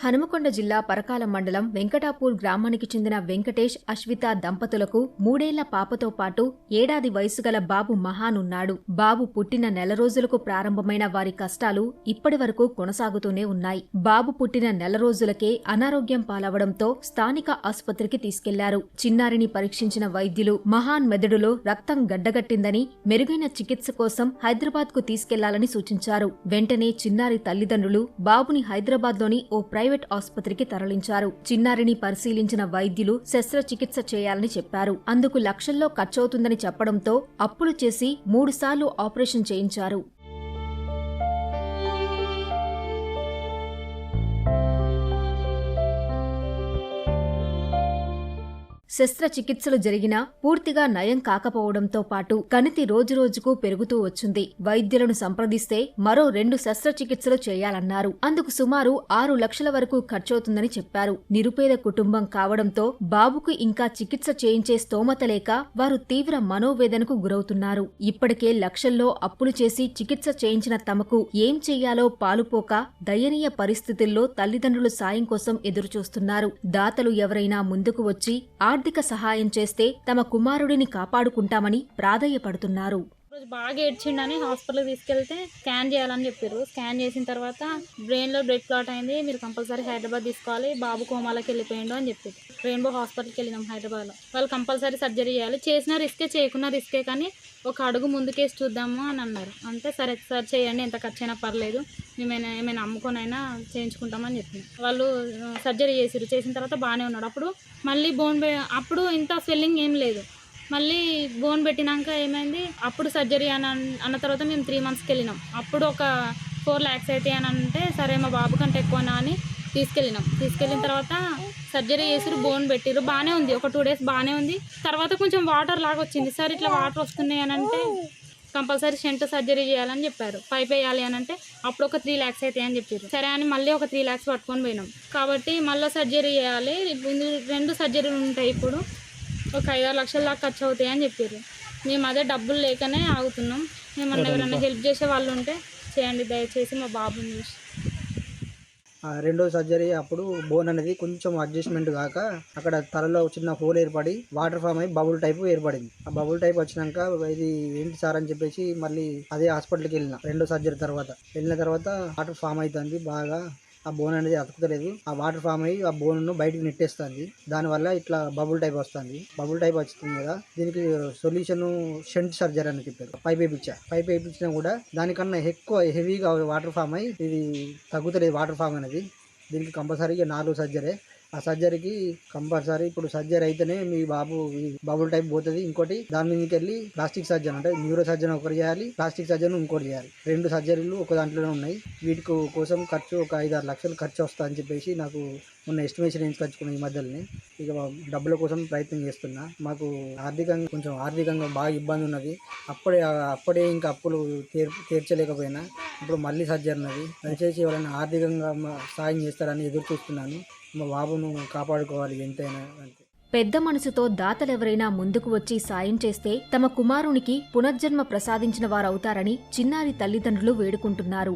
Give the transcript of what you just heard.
హనుమకొండ జిల్లా పరకాల మండలం వెంకటాపూర్ గ్రామానికి చెందిన వెంకటేష్ అశ్విత దంపతులకు మూడేళ్ళ పాపతో పాటు ఏడాది వయసు గల బాబు మహాన్ ఉన్నాడు బాబు పుట్టిన నెల రోజులకు ప్రారంభమైన వారి కష్టాలు ఇప్పటి వరకు కొనసాగుతూనే ఉన్నాయి. బాబు పుట్టిన నెల రోజులకే అనారోగ్యం పాలవడంతో స్థానిక ఆసుపత్రికి తీసుకెళ్ళారు. చిన్నారిని పరీక్షించిన వైద్యులు మహాన్ మెదడులో రక్తం గడ్డగట్టిందని మెరుగైన చికిత్స కోసం హైదరాబాద్కు తీసుకెళ్ళాలని సూచించారు. వెంటనే చిన్నారి తల్లిదండ్రులు బాబుని హైదరాబాద్లోని ఓ ప్రైవేట్ ఆసుపత్రికి తరలించారు. చిన్నారిని పరిశీలించిన వైద్యులు శస్త్రచికిత్స చేయాలని చెప్పారు. అందుకు లక్షల్లో ఖర్చవుతుందని చెప్పడంతో అప్పులు చేసి మూడుసార్లు ఆపరేషన్ చేయించారు. శస్త్రచికిత్సలు జరిగినా పూర్తిగా నయం కాకపోవడంతో పాటు కణితి రోజురోజుకు పెరుగుతూ వచ్చింది. వైద్యులను సంప్రదిస్తే మరో రెండు శస్త్రచికిత్సలు చేయాలన్నారు. అందుకు సుమారు ఆరు లక్షల వరకు ఖర్చవుతుందని చెప్పారు. నిరుపేద కుటుంబం కావడంతో బాబుకు ఇంకా చికిత్స చేయించే స్తోమత లేక వారు తీవ్ర మనోవేదనకు గురవుతున్నారు. ఇప్పటికే లక్షల్లో అప్పులు చేసి చికిత్స చేయించిన తమకు ఏం చెయ్యాలో పాలుపోక దయనీయ పరిస్థితుల్లో తల్లిదండ్రులు సాయం కోసం ఎదురుచూస్తున్నారు. దాతలు ఎవరైనా ముందుకు వచ్చి ఆర్థిక ఆర్థిక సహాయం చేస్తే తమ కుమారుడిని కాపాడుకుంటామని ప్రాధేయపడుతున్నారు. రోజు బాగా ఏడ్చిండని హాస్పిటల్కి తీసుకెళ్తే స్కాన్ చేయాలని చెప్పారు స్కాన్ చేసిన తర్వాత బ్రెయిన్లో బ్లడ్ క్లాట్ అయింది. మీరు కంపల్సరీ హైదరాబాద్ తీసుకోవాలి. బాబు కోమాలోకి వెళ్ళిపోయిండు అని చెప్పారు రెయిన్బో హాస్పిటల్కి వెళ్ళినాం హైదరాబాద్లో. వాళ్ళు కంపల్సరీ సర్జరీ చేయాలి. చేసిన రిస్కే చేయకున్న రిస్కే కానీ ఒక అడుగు ముందుకేసి చూద్దాము అని అన్నారు. అంటే సరే సార్ చేయండి. ఎంత ఖర్చు అయినా పర్లేదు. మేమైనా ఏమైనా అమ్ముకొనైనా చేయించుకుంటామని చెప్పింది వాళ్ళు సర్జరీ చేసిరు చేసిన తర్వాత బాగానే ఉన్నాడు. అప్పుడు మళ్ళీ బోన్ అప్పుడు ఇంత స్వెల్లింగ్ ఏం లేదు. మళ్ళీ బోన్ పెట్టినాక ఏమైంది? అప్పుడు సర్జరీ అని అన్న తర్వాత మేము త్రీ మంత్స్కి వెళ్ళినాం అప్పుడు ఒక ఫోర్ ల్యాక్స్ అయితే అని అంటే సరే మా బాబు కంటే ఎక్కువనా అని తీసుకెళ్ళినాం. తీసుకెళ్ళిన తర్వాత సర్జరీ చేసిరు బోన్ పెట్టిరు బాగానే ఉంది. ఒక టూ డేస్ బాగానే ఉంది. తర్వాత కొంచెం వాటర్ లాగా వచ్చింది. సార్ ఇట్లా వాటర్ వస్తున్నాయి అని అంటే కంపల్సరీ షెంట్ సర్జరీ చేయాలని చెప్పారు. పైప్ వేయాలి అని అంటే అప్పుడు ఒక త్రీ ల్యాక్స్ అయితే అని చెప్పారు సరే అని మళ్ళీ ఒక త్రీ ల్యాక్స్ పట్టుకొని పోయినాం. కాబట్టి మళ్ళీ సర్జరీ చేయాలి. రెండు సర్జరీలు ఉంటాయి ఇప్పుడు. ఒక ఐదారు లక్షల దాకా ఖర్చు అవుతాయి అని చెప్పారు మేము అదే డబ్బులు లేకనే ఆగుతున్నాం. ఏమన్నా ఎవరైనా హెల్ప్ చేసే వాళ్ళు ఉంటే చేయండి దయచేసి మా బాబుని చూసి. రెండో సర్జరీ అప్పుడు బోన్ అనేది కొంచెం అడ్జస్ట్మెంట్ కాక అక్కడ తలలో చిన్న హోల్ ఏర్పడి వాటర్ ఫామ్ అయి బబుల్ టైప్ ఏర్పడింది. ఆ బబుల్ టైప్ వచ్చినాక ఇది ఏంటి సార్ అని చెప్పేసి మళ్ళీ అదే హాస్పిటల్కి వెళ్ళిన రెండో సర్జరీ తర్వాత. వెళ్ళిన తర్వాత వాటర్ ఫామ్ అవుతుంది బాగా. ఆ బోన్ అనేది అతుకుతలేదు. ఆ వాటర్ ఫామ్ అయ్యి ఆ బోన్ను బయటకు నెట్టేస్తుంది. దానివల్ల ఇట్లా బబుల్ టైప్ వస్తుంది. బబుల్ టైప్ వస్తుంది కదా దీనికి సొల్యూషన్ షంట్ సర్జరీ అని చెప్పారు. పైప్ వేయించా. పైప్ వేయించినా కూడా దానికన్నా ఎక్కువ హెవీగా వాటర్ ఫామ్ అయ్యి ఇది తగ్గుతలేదు వాటర్ ఫామ్ అనేది. దీనికి కంపల్సరీగా నాలుగు సర్జరీ ఆ సర్జరీకి కంపల్సరీ. ఇప్పుడు సర్జరీ అయితేనే మీ బాబు బబుల్ టైప్ పోతుంది. ఇంకోటి దాని మీదకి వెళ్ళి ప్లాస్టిక్ సర్జన్ అంటే న్యూరో సర్జన్ ఒకటి చేయాలి ప్లాస్టిక్ సర్జన్ ఇంకోటి చేయాలి. రెండు సర్జరీలు ఒక దాంట్లోనే ఉన్నాయి. వీటి కోసం ఖర్చు ఒక ఐదు ఆరు లక్షలు ఖర్చు వస్తా అని చెప్పేసి నాకు మొన్న ఎస్టిమేషన్ వేయించుకొచ్చుకున్న ఈ మధ్యలోనే. ఇక డబ్బుల కోసం ప్రయత్నం చేస్తున్నా. మాకు ఆర్థికంగా కొంచెం ఆర్థికంగా బాగా ఇబ్బంది ఉన్నది. అప్పుడే అప్పుడే ఇంకా అప్పులు తీర్ తీర్చలేకపోయినా. ఇప్పుడు మళ్ళీ సర్జరీ ఉన్నది. దయచేసి ఎవరైనా ఆర్థికంగా సాయం చేస్తారని ఎదురు చూస్తున్నాను. మా బాబును కాపాడుకోవాలి ఎంతైనా అంతే. పెద్ద మనసుతో దాతలెవరైనా ముందుకు వచ్చి సాయం చేస్తే తమ కుమారునికి పునర్జన్మ ప్రసాదించిన వారవుతారని చిన్నారి తల్లిదండ్రులు వేడుకుంటున్నారు.